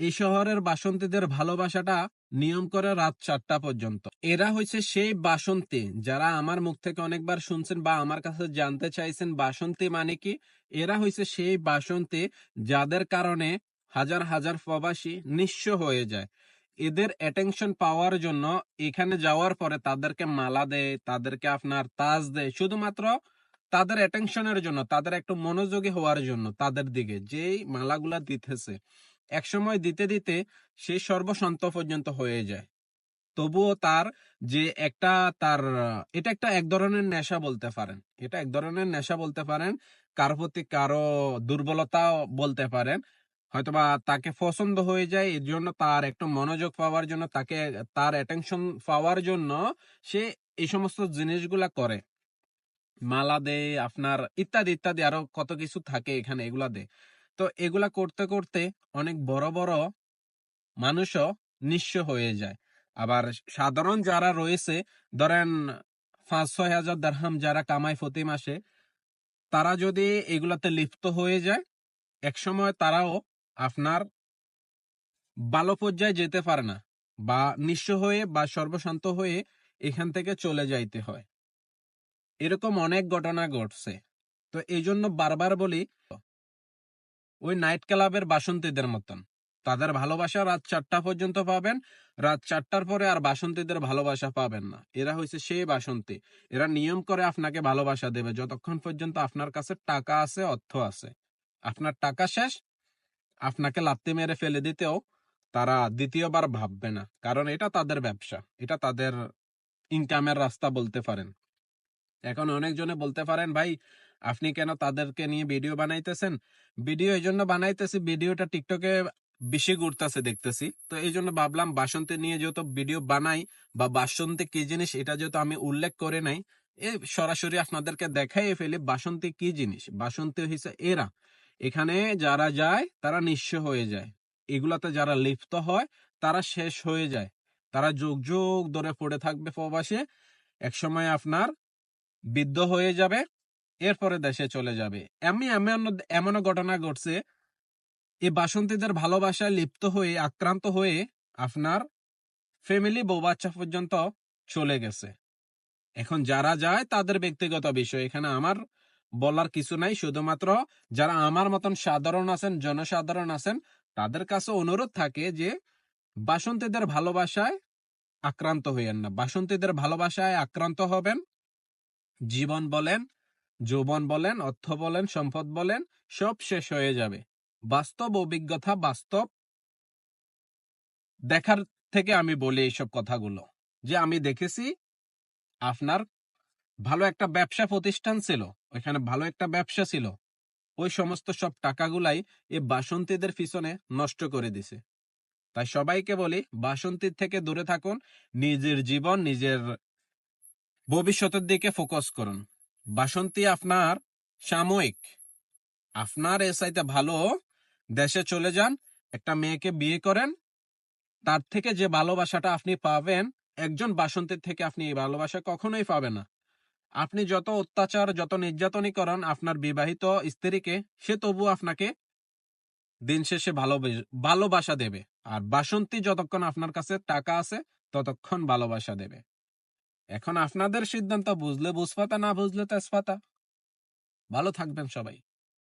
এই শহরের বাসন্তীদের ভালোবাসাটা নিয়ম করে রাত চারটা পর্যন্ত। এরা হচ্ছে সেই বাসন্তী যারা আমার মুখ থেকে অনেকবার শুনছেন বা আমার কাছে জানতে চাইছেন বাসন্তী মানে কি? এরা হচ্ছে সেই বাসন্তী যাদের কারণে হাজার হাজার প্রবাসী নিঃস্ব হয়ে যায়। এদের অ্যাটেনশন পাওয়ার জন্য এখানে যাওয়ার পরে তাদেরকে মালা দেয়, তাদেরকে আপনার তাজ দেয়। শুধুমাত্র তাদের অ্যাটেনশনের জন্য, তাদের একটু মনোযোগী হওয়ার জন্য তাদের দিকে যেই মালাগুলা দিতেছে। একসময় দিতে দিতে সে সর্বশান্ত পর্যন্ত হয়ে যায়। তবুও তার যে একটা তার, এটা একটা এক ধরনের নেশা বলতে পারেন। এটা এক ধরনের নেশা বলতে পারেন কারও প্রতি কারও দুর্বলতা বলতে পারেন। হয়তোবা তাকে পছন্দ হয়ে যায়, এর জন্য তার একটু মনোযোগ পাওয়ার জন্য, তাকে তার অ্যাটেনশন পাওয়ার জন্য সে এই সমস্ত জিনিসগুলা করে। মালা দেয় আপনার ইত্যাদি ইত্যাদি আরও কত কিছু থাকে এখানে এগুলা দেয় তো এগুলা করতে করতে অনেক বড় বড় মানুষও নিঃস্ব হয়ে যায়। আবার সাধারণ যারা রয়েছে, ধরেন পাঁচ, ছয় হাজার দারহাম যারা কামায় প্রতি মাসে, তারা যদি এগুলাতে লিপ্ত হয়ে যায়, একসময় তারাও আপনার ভালো পর্যায়ে যেতে পারে না বা নিঃস্ব হয়ে বা সর্বশান্ত হয়ে এখান থেকে চলে যাইতে হয়। এরকম অনেক ঘটনা ঘটছে। তো এই জন্য বারবার বলি ওই নাইট ক্লাবের বাসন্তীদের মতন। তাদের ভালোবাসা রাত চারটা পর্যন্ত পাবেন, রাত চারটার পরে আর বাসন্তীদের ভালোবাসা পাবেন না। এরা হয়েছে সেই বাসন্তী। এরা নিয়ম করে আপনাকে ভালোবাসা দেবে। যতক্ষণ পর্যন্ত আপনার কাছে টাকা আছে, অর্থ আছে। আপনার টাকা শেষ, আপনাকে লাত্তি মেরে ফেলে দিতেও তারা দ্বিতীয়বার ভাববে না। কারণ এটা তাদের ব্যবসা। এটা তাদের ইনকামের রাস্তা বলতে পারেন। এখন অনেকজনে বলতে পারেন, ভাই, আপনি কেন তাদেরকে নিয়ে ভিডিও বানাইতেছেন? ভিডিও এই জন্য বানাইতেছি, ভিডিওটা টিকটকে বেশি ঘুরতেছে দেখতেছি। তো এই জন্য ভাবলাম বাসন্তী নিয়ে যেহেতু ভিডিও বানাই বা বাসন্তী কি জিনিস এটা যেহেতু আমি উল্লেখ করে নাই, এ সরাসরি আপনাদেরকে দেখাই ফেলি বাসন্তী কি জিনিস। বাসন্তী হয়েছে এরা। এখানে যারা যায়, তারা নিঃস্ব হয়ে যায়। এগুলাতে যারা লিপ্ত হয়, তারা শেষ হয়ে যায়। তারা যোগ, যুগ ধরে পড়ে থাকবে প্রবাসে। একসময় আপনার বিদ্ধ হয়ে যাবে, এরপরে দেশে চলে যাবে। এমনি এমন, এমনও ঘটনা ঘটছে এই বাসন্তীদের ভালোবাসায় লিপ্ত হয়ে, আক্রান্ত হয়ে আপনার ফ্যামিলি বউ বাচ্চা পর্যন্ত চলে গেছে। এখন যারা যায়, তাদের ব্যক্তিগত বিষয়। এখানে আমার বলার কিছু নাই, শুধুমাত্র যারা আমার মতন সাধারণ আছেন, জনসাধারণ আছেন, তাদের কাছে অনুরোধ থাকে যে বাসন্তীদের ভালোবাসায় আক্রান্ত হইয়েন না। বাসন্তীদের ভালোবাসায় আক্রান্ত হবেন জীবন বলেন, যৌবন বলেন, অর্থ বলেন, সম্পদ বলেন, সব শেষ হয়ে যাবে। বাস্তব অভিজ্ঞতা বাস্তব। দেখার থেকে আমি বলি এইসব কথাগুলো। যে আমি দেখেছি, আপনার ভালো একটা ব্যবসা প্রতিষ্ঠান ছিল, ওইখানে ভালো একটা ব্যবসা ছিল। ওই সমস্ত সব টাকাগুলাই এই বাসন্তীদের পিছনে নষ্ট করে দিছে। তাই সবাইকে বলি, বাসন্তীর থেকে দূরে থাকুন, নিজের জীবন, নিজের ভবিষ্যতের দিকে ফোকাস করুন। বাসন্তী আপনার সাময়িক। আপনার এ সাইতে ভালো দেশে চলে যান, একটা মেয়েকে বিয়ে করেন, তার থেকে যে ভালোবাসাটা আপনি পাবেন, একজন বাসন্তীর থেকে আপনি এই ভালোবাসা কখনোই পাবেন না। আপনি যত অত্যাচার, যত নির্যাতনই করেন, আপনার বিবাহিত স্ত্রীকে, সে তবু আপনাকে দিন শেষে ভালো ভালোবাসা দেবে। আর বাসন্তী যতক্ষণ আপনার কাছে টাকা আছে, ততক্ষণ ভালোবাসা দেবে। এখন আপনাদের সিদ্ধান্ত বুঝলে বুঝপাতা না বুঝলে তেজপাতা। ভালো থাকবেন সবাই।